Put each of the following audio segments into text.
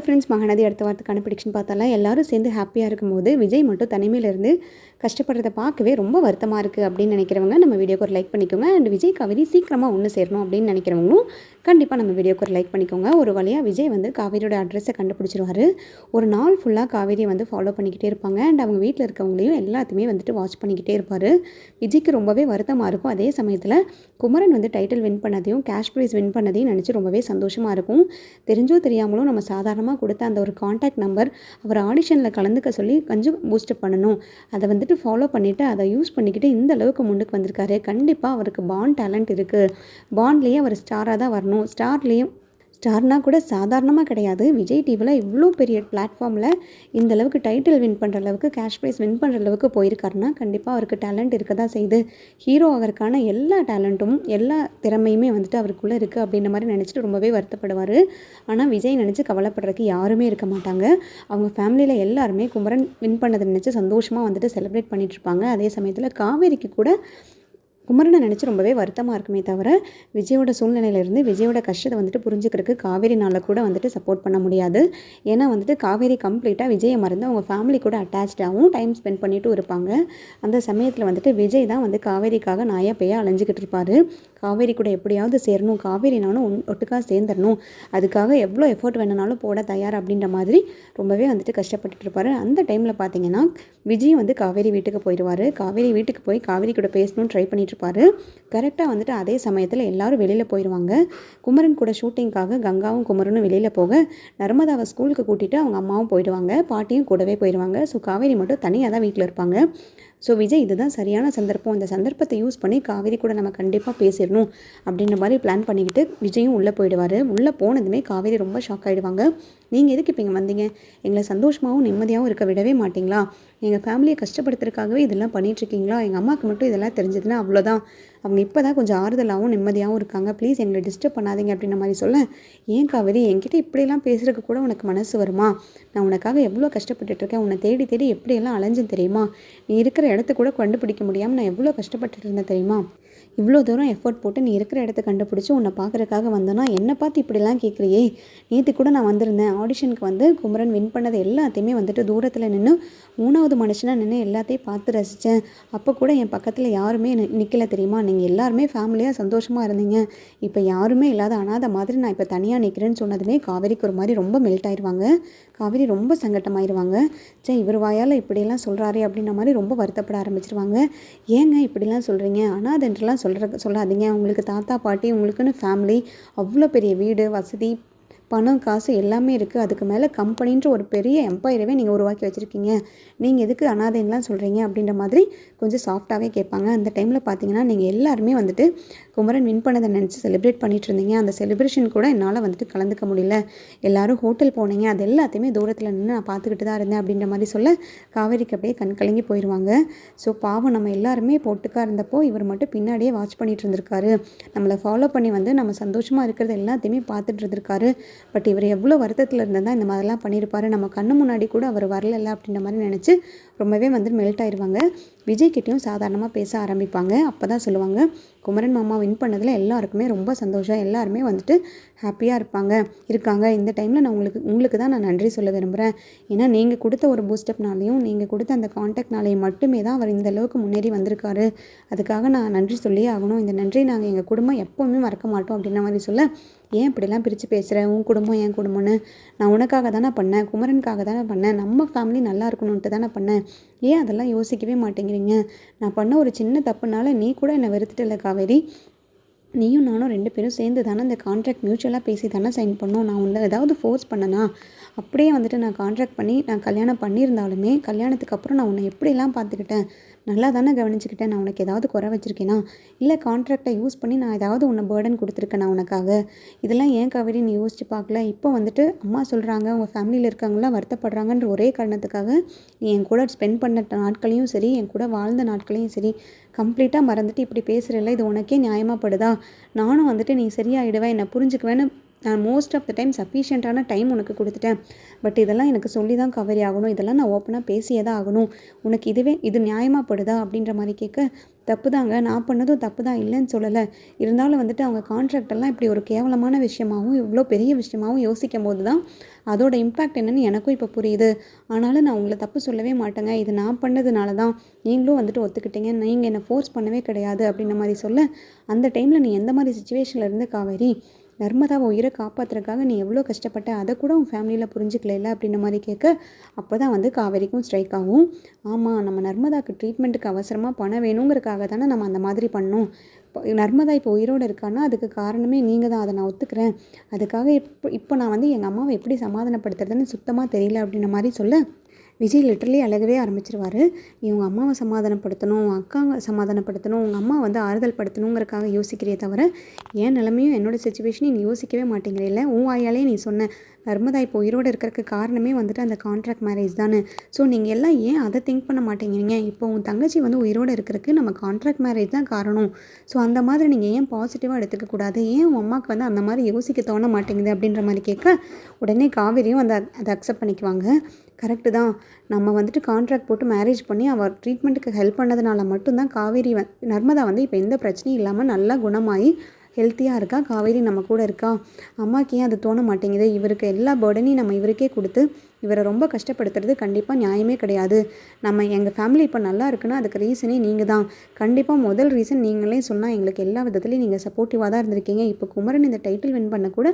Hello friends Mahanadi அடுத்த வாரத்துக்கான prediction பார்த்தாலாம் எல்லாரும் சேர்ந்து ஹாப்பியாக இருக்கும்போது விஜய் மட்டும் தனிமையிலேருந்து கஷ்டப்படுறதை கஷ்டப்படுறத பார்க்கவே ரொம்ப வருத்தமாக இருக்குது அப்படின்னு நினைக்கிறவங்க நம்ம வீடியோக்கு ஒரு லைக் பண்ணிக்கோங்க. அண்ட் விஜய் காவேரி சீக்கிரமாக ஒன்று சேரணும் அப்படின்னு நினைக்கிறவங்களும் கண்டிப்பாக நம்ம வீடியோக்கு ஒரு லைக் பண்ணிக்கோங்க. ஒரு வழியாக விஜய் வந்து காவேரியோட அட்ரஸை கண்டுபிடிச்சிருவார். ஒரு நாள் ஃபுல்லாக காவேரியை வந்து ஃபாலோ பண்ணிக்கிட்டே இருப்பாங்க. அண்ட் அவங்க வீட்டில் இருக்கவங்களையும் எல்லாத்தையுமே வந்துட்டு வாட்ச் பண்ணிக்கிட்டே இருப்பார். விஜய்க்கு ரொம்பவே வருத்தமாக இருக்கும். அதே சமயத்தில் குமரன் வந்து டைட்டில் வின் பண்ணதையும் கேஷ் ப்ரைஸ் வின் பண்ணதையும் நினச்சி ரொம்பவே சந்தோஷமாக இருக்கும். தெரிஞ்சோ தெரியாமலும் நம்ம சாதாரணமாக கொடுத்த அந்த ஒரு காண்டாக்ட் நம்பர் அவர் ஆடிஷனில் கலந்துக்க சொல்லி கொஞ்சம் பூஸ்ட் பண்ணணும். அதை வந்துட்டு ஃபாலோ பண்ணிவிட்டு அதை யூஸ் பண்ணிக்கிட்டு இந்த அளவுக்கு முன்னுக்கு வந்திருக்காரு. கண்டிப்பாக அவருக்கு பாண்ட் டேலண்ட் இருக்குது பாண்ட்லேயே அவர் ஸ்டாராக தான் வரணும். ஸ்டார்லேயும் ஸ்டார்னா கூட சாதாரணமாக கிடையாது. விஜய் டிவியில் இவ்வளோ பெரிய பிளாட்ஃபார்மில் இந்த அளவுக்கு டைட்டில் வின் பண்ணுற அளவுக்கு கேஷ் ப்ரைஸ் வின் பண்ணுற அளவுக்கு போயிருக்காருன்னா கண்டிப்பாக அவருக்கு டேலண்ட் இருக்க தான் செய்யுது ஹீரோ ஆகிறதுக்கான எல்லா டேலண்ட்டும் எல்லா திறமையுமே வந்துட்டு அவருக்குள்ளே இருக்குது அப்படின்ற மாதிரி நினச்சிட்டு ரொம்பவே வருத்தப்படுவார். ஆனால் விஜய் நினச்சி கவலைப்படுறதுக்கு யாருமே இருக்க மாட்டாங்க. அவங்க ஃபேமிலியில் எல்லாருமே குமரன் வின் பண்ணதை நினச்சி சந்தோஷமாக வந்துட்டு செலிப்ரேட் பண்ணிகிட்ருப்பாங்க அதே சமயத்தில் காவேரிக்கு கூட குமரனை நினச்சி ரொம்பவே வருத்தமாக இருக்குமே தவிர விஜயோட சூழ்நிலையிலேருந்து விஜயோட கஷ்டத்தை வந்துட்டு புரிஞ்சுக்கிறதுக்கு காவேரினால் கூட வந்துட்டு சப்போர்ட் பண்ண முடியாது. ஏன்னா வந்துட்டு காவேரி கம்ப்ளீட்டாக விஜயை மறந்து அவங்க ஃபேமிலி கூட அட்டாச்சாகவும் டைம் ஸ்பெண்ட் பண்ணிட்டும் இருப்பாங்க. அந்த சமயத்தில் வந்துட்டு விஜய் தான் வந்து காவேரிக்காக நாயா பேயா அலைஞ்சிக்கிட்டு இருப்பார். காவேரி கூட எப்படியாவது சேரணும் காவேரி நானும் ஒன் ஒட்டுக்காக சேர்ந்துடணும். அதுக்காக எவ்வளோ எஃபோர்ட் வேணுனாலும் போட தயார் அப்படின்ற மாதிரி ரொம்பவே வந்துட்டு கஷ்டப்பட்டுட்டு இருப்பார். அந்த டைமில் பார்த்தீங்கன்னா விஜய் வந்து காவேரி வீட்டுக்கு போயிடுவார் காவேரி வீட்டுக்கு போய் காவேரி கூட பேசணும்னு ட்ரை பண்ணிட்டு இருப்பார். கரெக்டாக வந்துட்டு அதே சமயத்தில் எல்லோரும் வெளியில் போயிடுவாங்க குமரன் கூட ஷூட்டிங்காக கங்காவும் குமரனும் வெளியில் போக நர்மதாவை ஸ்கூலுக்கு கூட்டிகிட்டு அவங்க அம்மாவும் போயிடுவாங்க. பாட்டியும் கூடவே போயிடுவாங்க ஸோ காவேரி மட்டும் தனியாக தான் வீட்டில் இருப்பாங்க. ஸோ விஜய் இதுதான் சரியான சந்தர்ப்பம். இந்த சந்தர்ப்பத்தை யூஸ் பண்ணி காவேரி கூட நம்ம கண்டிப்பாக பேசிடணும் அப்படின்ற மாதிரி பிளான் பண்ணிக்கிட்டு விஜயும் உள்ளே போயிடுவார். உள்ளே போனதுமே காவேரி ரொம்ப ஷாக் ஆகிடுவாங்க நீங்கள் எதுக்கு இப்போ இங்கே வந்தீங்க? எங்களை சந்தோஷமாகவும் நிம்மதியாகவும் இருக்க விடவே மாட்டிங்களா? எங்கள் ஃபேமிலியை கஷ்டப்படுத்துறதுக்காகவே இதெல்லாம் பண்ணிகிட்ருக்கீங்களா எங்கள் அம்மாவுக்கு மட்டும் இதெல்லாம் தெரிஞ்சதுன்னா அவ்வளோதான் அவங்க இப்போ தான் கொஞ்சம் ஆறுதலாகவும் நிம்மதியாகவும் இருக்காங்க. ப்ளீஸ் எங்களை டிஸ்டர்ப் பண்ணாதீங்க அப்படின்ற மாதிரி சொல்ல ஏன் காவேரி என்கிட்ட இப்படியெல்லாம் பேசுறதுக்கு கூட உனக்கு மனசு வருமா? நான் உனக்காக எவ்வளோ கஷ்டப்பட்டுட்டு இருக்கேன். உன்னை தேடி தேடி எப்படியெல்லாம் அலைஞ்சேன் தெரியுமா? நீ இருக்கிற இடத்த கூட கண்டுபிடிக்க முடியாமல் நான் எவ்வளோ கஷ்டப்பட்டுட்டு இருந்தேன் தெரியுமா? இவ்வளோ தூரம் எஃபோர்ட் போட்டு நீ இருக்கிற இடத்த கண்டுபிடிச்சி உன்னை பார்க்குறக்காக வந்தோன்னா என்னை பார்த்து இப்படிலாம் கேட்குறியே? நேற்று கூட நான் வந்திருந்தேன். ஆடிஷனுக்கு வந்து குமரன் வின் பண்ணது எல்லாத்தையுமே வந்துட்டு தூரத்தில் நின்று மூணாவது மனுஷனாக நின்று எல்லாத்தையும் பார்த்து ரசித்தேன் அப்போ கூட என் பக்கத்தில் யாருமே நிற்கல தெரியுமா? நீங்கள் எல்லாருமே ஃபேமிலியாக சந்தோஷமாக இருந்தீங்க. இப்போ யாருமே இல்லாத அனாத மாதிரி நான் இப்போ தனியாக நிற்கிறேன்னு சொன்னதுமே காவேரிக்கு ஒரு மாதிரி ரொம்ப மெல்ட் ஆயிடுவாங்க காவேரி ரொம்ப சங்கட்டமாயிருவாங்க. சே இவர் வாயால் இப்படியெல்லாம் சொல்கிறாரே அப்படின்ற மாதிரி ரொம்ப வருத்தப்பட ஆரம்பிச்சிருவாங்க. ஏங்க இப்படிலாம் சொல்கிறீங்க அனாதன்றலாம் சொல்கிற சொல்லாதீங்க. உங்களுக்கு தாத்தா பாட்டி உங்களுக்குன்னு ஃபேமிலி அவ்வளோ பெரிய வீடு வசதி பணம் காசு எல்லாமே இருக்குது அதுக்கு மேலே கம்பெனின்ற ஒரு பெரிய எம்பையரவே நீங்கள் உருவாக்கி வச்சுருக்கீங்க. நீங்கள் எதுக்கு அனாதைன்லாம் சொல்கிறீங்க அப்படின்ற மாதிரி கொஞ்சம் சாஃப்டாகவே கேட்பாங்க. அந்த டைமில் பார்த்தீங்கன்னா நீங்கள் எல்லாருமே வந்துட்டு குமரன் வின் பண்ணதை நினச்சி செலிப்ரேட் பண்ணிட்டு இருந்தீங்க. அந்த செலிப்ரேஷன் கூட என்னால் வந்துட்டு கலந்துக்க முடியல. எல்லாரும் ஹோட்டல் போனீங்க. அது எல்லாத்தையுமே தூரத்தில் நின்று நான் பார்த்துக்கிட்டு தான் இருந்தேன் அப்படின்ற மாதிரி சொல்ல காவேரிக்கு அப்படியே கண் கலங்கி போயிடுவாங்க ஸோ பாவம் நம்ம எல்லாருமே போட்டுக்கா இருந்தப்போ இவர் மட்டும் பின்னாடியே வாட்ச் பண்ணிட்டு இருந்திருக்காரு. நம்மளை ஃபாலோ பண்ணி வந்து நம்ம சந்தோஷமாக இருக்கிறது எல்லாத்தையுமே பார்த்துட்டு இருந்திருக்காரு. பட் இவர் எவ்வளோ வருத்தத்தில் இருந்தால் இந்த மாதிரிலாம் பண்ணியிருப்பாரு. நம்ம கண்ணு முன்னாடி கூட அவர் வரலல்ல அப்படின்ற மாதிரி நினச்சி ரொம்பவே வந்து மெல்ட் ஆயிடுவாங்க விஜய்கிட்டையும் சாதாரணமாக பேச ஆரம்பிப்பாங்க. அப்போ தான் சொல்லுவாங்க குமரன் மாமா வின் பண்ணதில் எல்லாருக்குமே ரொம்ப சந்தோஷம். எல்லாருமே வந்துட்டு ஹாப்பியாக இருப்பாங்க இருக்காங்க. இந்த டைமில் நான் உங்களுக்கு உங்களுக்கு தான் நான் நன்றி சொல்ல விரும்புகிறேன் ஏன்னா நீங்கள் கொடுத்த ஒரு பூஸ்டப்னாலையும் நீங்கள் கொடுத்த அந்த காண்டாக்ட்னாலையும் மட்டுமே தான் அவர் இந்த அளவுக்கு முன்னேறி வந்திருக்காரு. அதுக்காக நான் நன்றி சொல்லியே ஆகணும். இந்த நன்றியை நாங்கள் எங்கள் குடும்பம் எப்போவுமே மறக்க மாட்டோம் அப்படின்ற மாதிரி சொல்ல ஏன் இப்படிலாம் பிரித்து பேசுகிறேன் உன் குடும்பம் என் குடும்பம்னு. நான் உனக்காக தானே பண்ணேன். குமரனுக்காக தானே பண்ணேன். நம்ம ஃபேமிலி நல்லா இருக்கணுன்ட்டு தானே பண்ணேன். ஏன் அதெல்லாம் யோசிக்கவே மாட்டேங்கிறீங்க? நான் பண்ண ஒரு சின்ன தப்புனால நீ கூட என்னை வெறுத்துட்டல காவேரி. நீயும் நானும் ரெண்டு பேரும் சேர்ந்து தானே இந்த கான்ட்ராக்ட் மியூச்சுவலாக பேசி தானே சைன் பண்ணோம். நான் உன்னை ஏதாவது ஃபோர்ஸ் பண்ணனா? அப்படியே வந்துட்டு நான் கான்ட்ராக்ட் பண்ணி நான் கல்யாணம் பண்ணியிருந்தாலுமே கல்யாணத்துக்கு அப்புறம் நான் உன்னை எப்படிலாம் பார்த்துக்கிட்டேன்? நல்லா தானே கவனிச்சுக்கிட்டேன். நான் உனக்கு ஏதாவது குறை வச்சுருக்கேனா? இல்லை கான்ட்ராக்டை யூஸ் பண்ணி நான் ஏதாவது உன்னை பேர்டன் கொடுத்துருக்கேன் நான் உனக்காக? இதெல்லாம் ஏன் காவேரி நீ யோசிச்சு பார்க்கல? இப்போ வந்துட்டு அம்மா சொல்கிறாங்க உங்கள் ஃபேமிலியில் இருக்கவங்களாம் வருத்தப்படுறாங்கன்ற ஒரே காரணத்துக்காக நீ என் கூட ஸ்பெண்ட் பண்ண நாட்களையும் சரி என் கூட வாழ்ந்த நாட்களையும் சரி கம்ப்ளீட்டாக மறந்துட்டு இப்படி பேசுகிறல்ல இது உனக்கே நியாயமாகப்படுதா நானும் வந்துட்டு நீ சரியாயிடுவேன் என்னை புரிஞ்சுக்குவேன்னு நான் மோஸ்ட் ஆஃப் த டைம் சஃபிஷியண்ட்டான டைம் உனக்கு கொடுத்துட்டேன். பட் இதெல்லாம் எனக்கு சொல்லி தான் கவரி ஆகணும். இதெல்லாம் நான் ஓப்பனாக பேசியே தான் ஆகணும். உனக்கு இதுவே இது நியாயமாக படுதா? அப்படின்ற மாதிரி கேட்க தப்பு தாங்க நான் பண்ணதும் தப்பு தான் இல்லைன்னு சொல்லலை. இருந்தாலும் வந்துட்டு அவங்க கான்ட்ராக்டெல்லாம் இப்படி ஒரு கேவலமான விஷயமாகவும் இவ்வளோ பெரிய விஷயமாகவும் யோசிக்கும் போது தான் அதோட இம்பேக்ட் என்னென்னு எனக்கும் இப்போ புரியுது. ஆனாலும் நான் உங்களை தப்பு சொல்லவே மாட்டேங்க. இது நான் பண்ணதுனால தான் நீங்களும் வந்துட்டு ஒத்துக்கிட்டீங்க. நீங்கள் என்னை ஃபோர்ஸ் பண்ணவே கிடையாது. அப்படின்ற மாதிரி சொல்ல அந்த டைமில் நீ எந்த மாதிரி சுச்சுவேஷனில் இருந்து காவேரி? நர்மதாவை உயிரை காப்பாற்றுறதுக்காக நீ எவ்வளோ கஷ்டப்பட்ட அதை கூட உன் ஃபேமிலியில் புரிஞ்சுக்கல அப்படின்ற மாதிரி கேட்க அப்போ தான் வந்து காவேரிக்கும் ஸ்ட்ரைக் ஆகும். ஆமாம் நம்ம நர்மதாக்கு ட்ரீட்மெண்ட்டுக்கு அவசரமாக பணம் வேணுங்கிறதுக்காக தானே நம்ம அந்த மாதிரி பண்ணோம். இப்போ நர்மதா இப்போ உயிரோடு இருக்கான்னா அதுக்கு காரணமே நீங்கள் தான். அதை நான் ஒத்துக்கிறேன். அதுக்காக இப்போ இப்போ நான் வந்து எங்கள் அம்மாவை எப்படி சமாதானப்படுத்துறதுன்னு சுத்தமாக தெரியல அப்படின்ற மாதிரி சொல்ல. விஜய் லிட்டரலி அழகவே ஆரம்பிச்சிருவார். நீ உங்கள் அம்மாவை சமாதானப்படுத்தணும் உங்கள் அக்காவை சமாதானப்படுத்தணும் உங்கள் அம்மா வந்து ஆறுதல் படுத்தணுங்கிறக்காக யோசிக்கிறே தவிர என் நிலமையும் என்னோடய சுச்சுவேஷனையும் நீ யோசிக்கவே மாட்டேங்கிறீல்ல உன் வாயாலே நீ சொன்ன நர்மதா இப்போ உயிரோடு இருக்கிறதுக்கு காரணமே வந்துட்டு அந்த கான்ட்ராக்ட் மேரேஜ் தானே. ஸோ நீங்கள் எல்லாம் ஏன் அதை திங்க் பண்ண மாட்டேங்கிறீங்க? இப்போ உன் தங்கச்சி வந்து உயிரோடு இருக்கிறதுக்கு நம்ம கான்ட்ராக்ட் மேரேஜ் தான் காரணம். ஸோ அந்த மாதிரி நீங்கள் ஏன் பாசிட்டிவாக எடுத்துக்க கூடாது? ஏன் உன் அம்மாவுக்கு வந்து அந்த மாதிரி யோசிக்க தோண மாட்டேங்குது அப்படின்ற மாதிரி கேட்க உடனே காவேரியும் அந்த அதை அக்செப்ட் பண்ணிக்குவாங்க. கரெக்டு தான். நம்ம வந்துட்டு கான்ட்ராக்ட் போட்டு மேரேஜ் பண்ணி அவள் ட்ரீட்மெண்ட்டுக்கு ஹெல்ப் பண்ணதுனால மட்டும்தான் காவேரி வந் நர்மதா வந்து இப்போ எந்த பிரச்சனையும் இல்லாமல் நல்லா குணமாகி ஹெல்த்தியாக இருக்கா? காவேரி நம்ம கூட இருக்கா? அம்மாவுக்கு ஏன் அது தோண மாட்டேங்குது? இவருக்கு எல்லா பேர்டனையும் நம்ம இவருக்கே கொடுத்து இவரை ரொம்ப கஷ்டப்படுத்துறது கண்டிப்பாக நியாயமே கிடையாது. நம்ம எங்கள் ஃபேமிலி இப்போ நல்லா இருக்குன்னா அதுக்கு ரீசனே நீங்கள் தான். கண்டிப்பாக முதல் ரீசன் நீங்களே சொன்னால் எங்களுக்கு எல்லா விதத்துலையும் நீங்கள் சப்போர்ட்டிவாக தான் இருந்திருக்கீங்க. இப்போ குமரன் இந்த டைட்டில் வின் பண்ண கூட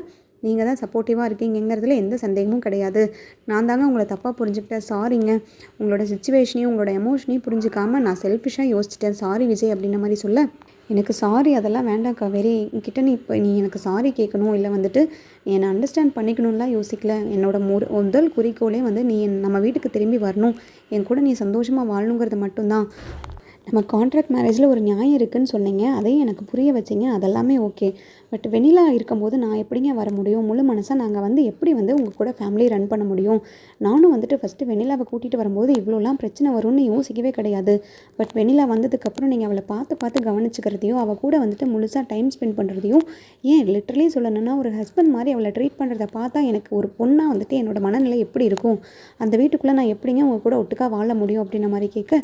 நீங்கள் தான் சப்போர்ட்டிவாக இருக்கீங்கிறதுல எந்த சந்தேகமும் கிடையாது. நான் தாங்க உங்களை தப்பாக புரிஞ்சுக்கிட்டேன். சாரிங்க உங்களோட சுச்சுவேஷனையும் உங்களோட எமோஷனையும் புரிஞ்சுக்காமல் நான் செல்ஃபிஷாக யோசிச்சிட்டேன். சாரி விஜய் அப்படின்ற மாதிரி சொல்ல. எனக்கு சாரி அதெல்லாம் வேண்டாம் காவேரி. கிட்ட நீ இப்போ நீ எனக்கு சாரி கேட்கணும். இல்லை வந்துட்டு என்னை அண்டர்ஸ்டாண்ட் பண்ணிக்கணும்லாம் யோசிக்கல. என்னோட முரு முதல் குறிக்கோளே வந்து நீ என் நம்ம வீட்டுக்கு திரும்பி வரணும். என் கூட நீ சந்தோஷமாக வாழணுங்கிறது மட்டும்தான். நம்ம கான்ட்ராக்ட் மேரேஜில் ஒரு நியாயம் இருக்குதுன்னு சொன்னீங்க அதையும் எனக்கு புரிய வச்சிங்க அதெல்லாமே ஓகே பட் வெண்ணிலா இருக்கும்போது நான் எப்படிங்க வர முடியும்? முழு மனசாக நாங்கள் வந்து எப்படி வந்து உங்கள் கூட ஃபேமிலி ரன் பண்ண முடியும்? நானும் வந்துட்டு ஃபஸ்ட்டு வெண்ணிலாவை கூட்டிகிட்டு வரும்போது இவ்வளோலாம் பிரச்சனை வரும்னு யோசிக்கவே கிடையாது. பட் வெண்ணிலா வந்ததுக்கப்புறம் நீங்கள் அவளை பார்த்து பார்த்து கவனிச்சுக்கிறதையும் அவள் கூட வந்துட்டு முழுசாக டைம் ஸ்பெண்ட் பண்ணுறதையும் ஏன் லிட்டரலி சொல்லணும்னா ஒரு ஹஸ்பண்ட் மாதிரி அவளை ட்ரீட் பண்ணுறத பார்த்தா எனக்கு ஒரு பொண்ணாக வந்துட்டு என்னோட மனநிலை எப்படி இருக்கும்? அந்த வீட்டுக்குள்ளே நான் எப்படிங்க உங்கள் கூட ஒட்டுக்கா வாழ முடியும்? அப்படின்ற மாதிரி கேட்க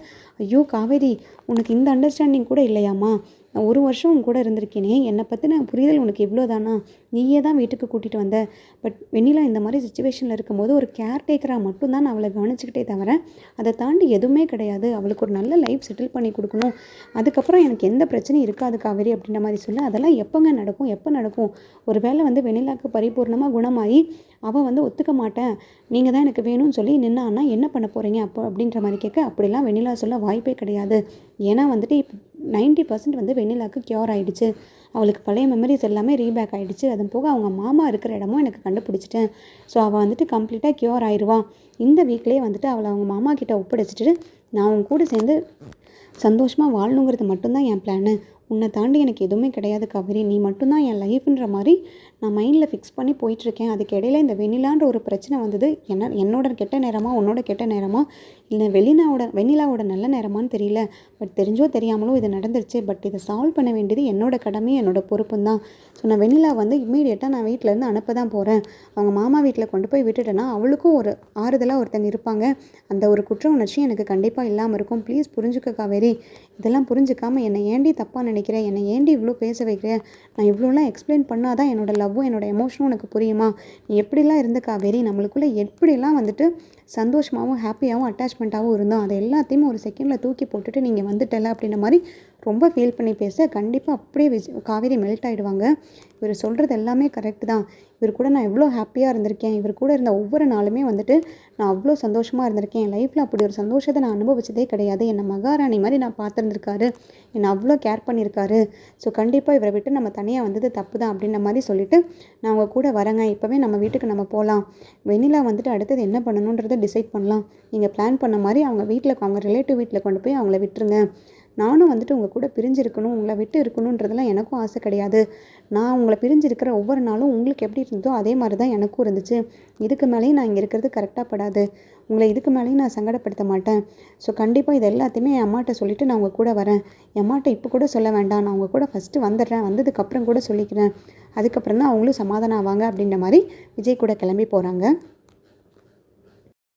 ஐயோ காவேரி உனக்கு இந்த அண்டர்ஸ்டாண்டிங் கூட இல்லையாம்மா? நான் ஒரு வருஷம் உன் கூட இருந்திருக்கேனே என்னை பற்றின புரிதல் உனக்கு இவ்வளோ தானா நீயே தான் வீட்டுக்கு கூட்டிகிட்டு வந்த. பட் வெண்ணிலா இந்த மாதிரி சுச்சுவேஷனில் இருக்கும்போது ஒரு கேர்டேக்கராக மட்டும்தான் நான் அவளை கவனிச்சுக்கிட்டே தவிர அதை தாண்டி எதுவுமே கிடையாது. அவளுக்கு ஒரு நல்ல லைஃப் செட்டில் பண்ணி கொடுக்கணும். அதுக்கப்புறம் எனக்கு எந்த பிரச்சனையும் இருக்காது காவேரி அப்படின்ற மாதிரி சொல்ல அதெல்லாம் எப்போங்க நடக்கும்? எப்போ நடக்கும்? ஒரு வேளை வந்து வெண்ணிலாவுக்கு பரிபூர்ணமாக குணமாகி அவள் வந்து ஒத்துக்க மாட்டேன் நீங்கள் தான் எனக்கு வேணும்னு சொல்லி நின்னான்னா என்ன பண்ண போகிறீங்க அப்போ? அப்படின்ற மாதிரி கேட்க அப்படிலாம் வெண்ணிலா சொல்ல வாய்ப்பே கிடையாது. ஏன்னா வந்துட்டு இப்போ நைன்ட்டி பர்சன்ட் வந்து வெண்ணிலாவுக்கு க்யூர் ஆகிடுச்சு அவளுக்கு பழைய மெமரிஸ் எல்லாமே ரீபேக் ஆகிடுச்சு அதன் போக அவங்க மாமா இருக்கிற இடமும் எனக்கு கண்டுபிடிச்சிட்டேன். ஸோ அவள் வந்துட்டு கம்ப்ளீட்டாக க்யூர் ஆயிடுவான் இந்த வீக்லேயே வந்துட்டு அவளை அவங்க மாமா கிட்ட ஒப்படைச்சிட்டு நான் அவங்க கூட சேர்ந்து சந்தோஷமாக வாழணுங்கிறது மட்டும்தான் என் பிளானு உன்னை தாண்டி எனக்கு எதுவுமே கிடையாது கவரி நீ மட்டும்தான் என் லைஃப்ன்ற மாதிரி நான் மைண்டில் ஃபிக்ஸ் பண்ணி போயிட்டுருக்கேன். அதுக்கு இடையில இந்த வெண்ணிலான்ற ஒரு பிரச்சனை வந்தது. என்ன என்னோட கெட்ட நேரமா உன்னோட கெட்ட நேரமா? இல்லை வெளினாவோட வெண்ணிலாவோட நல்ல நேரமான்னு தெரியல. பட் தெரிஞ்சோ தெரியாமலோ இது நடந்துருச்சு. பட் இதை சால்வ் பண்ண வேண்டியது என்னோட கடமையும் என்னோட பொறுப்பும் தான். ஸோ நான் வெண்ணிலா வந்து இம்மீடியட்டாக நான் வீட்டிலேருந்து அனுப்ப தான் போகிறேன் அவங்க மாமா வீட்டில் கொண்டு போய் விட்டுட்டேன்னா அவளுக்கும் ஒரு ஆறுதலாக ஒருத்தங்க இருப்பாங்க. அந்த ஒரு குற்ற உணர்ச்சி எனக்கு கண்டிப்பாக இல்லாமல் இருக்கும். ப்ளீஸ் புரிஞ்சுக்க காவேரி. இதெல்லாம் புரிஞ்சுக்காமல் என்னை ஏண்டி தப்பாக நினைக்கிறேன் என்னை ஏண்டி இவ்வளோ பேச வைக்கிறேன் நான் இவ்வளோலாம் எக்ஸ்பிளைன் பண்ணால் தான் என்னோட லவ்வும் என்னோட எமோஷனும் உனக்கு புரியுமா? நீ எப்படிலாம் இருந்த காவேரி நம்மளுக்குள்ளே எப்படிலாம் வந்துட்டு சந்தோஷமாகவும் ஹாப்பியாகவும் அட்டாச்மெண்ட்டாகவும் இருந்தோம்? அதை எல்லாத்தையும் ஒரு செகண்டில் தூக்கி போட்டுட்டு நீங்கள் வந்துட்டல அப்படின்ற மாதிரி ரொம்ப ஃபீல் பண்ணி பேச கண்டிப்பாக அப்படியே விஜ் காவேரி மெல்ட் ஆகிடுவாங்க இவர் சொல்கிறது எல்லாமே கரெக்டு தான். இவர் கூட நான் எவ்வளோ ஹாப்பியாக இருந்திருக்கேன். இவர் கூட இருந்த ஒவ்வொரு நாளுமே வந்துட்டு நான் அவ்வளோ சந்தோஷமாக இருந்திருக்கேன். என் லைஃப்பில் அப்படி ஒரு சந்தோஷத்தை நான் அனுபவிச்சதே கிடையாது. என்னை மகாராணி மாதிரி நான் பார்த்துருந்துருக்காரு. என்னை அவ்வளோ கேர் பண்ணியிருக்காரு ஸோ கண்டிப்பாக இவரை விட்டு நம்ம தனியாக வந்தது தப்பு தான் அப்படின்ற மாதிரி சொல்லிவிட்டு நான் அவங்க கூட வரேங்க. இப்போவே நம்ம வீட்டுக்கு நம்ம போகலாம் வெண்ணிலா வந்துட்டு அடுத்தது என்ன பண்ணணுன்றதை டிசைட் பண்ணலாம். நீங்கள் பிளான் பண்ண மாதிரி அவங்க வீட்டில் அவங்க ரிலேட்டிவ் வீட்டில் கொண்டு போய் அவங்கள விட்டுருங்க. நானும் வந்துட்டு உங்கள் கூட பிரிஞ்சிருக்கணும் உங்களை விட்டு இருக்கணுன்றதெல்லாம் எனக்கும் ஆசை கிடையாது. நான் உங்களை பிரிஞ்சிருக்கிற ஒவ்வொரு நாளும் உங்களுக்கு எப்படி இருந்ததோ அதே மாதிரி தான் எனக்கும் இருந்துச்சு. இதுக்கு மேலேயும் நான் இங்கே இருக்கிறது கரெக்டாக படாது. உங்களை இதுக்கு மேலேயும் நான் சங்கடப்படுத்த மாட்டேன். ஸோ கண்டிப்பாக இது எல்லாத்தையுமே என் அம்மாட்ட சொல்லிவிட்டு நான் உங்கள் கூட வரேன். என் அம்மாட்ட இப்போ கூட சொல்ல வேண்டாம். நான் உங்கள் கூட ஃபஸ்ட்டு வந்துடுறேன். வந்ததுக்கப்புறம் கூட சொல்லிக்கிறேன். அதுக்கப்புறம் தான் அவங்களும் சமாதானம் ஆவாங்க அப்படின்ற மாதிரி விஜய் கூட கிளம்பி போகிறாங்க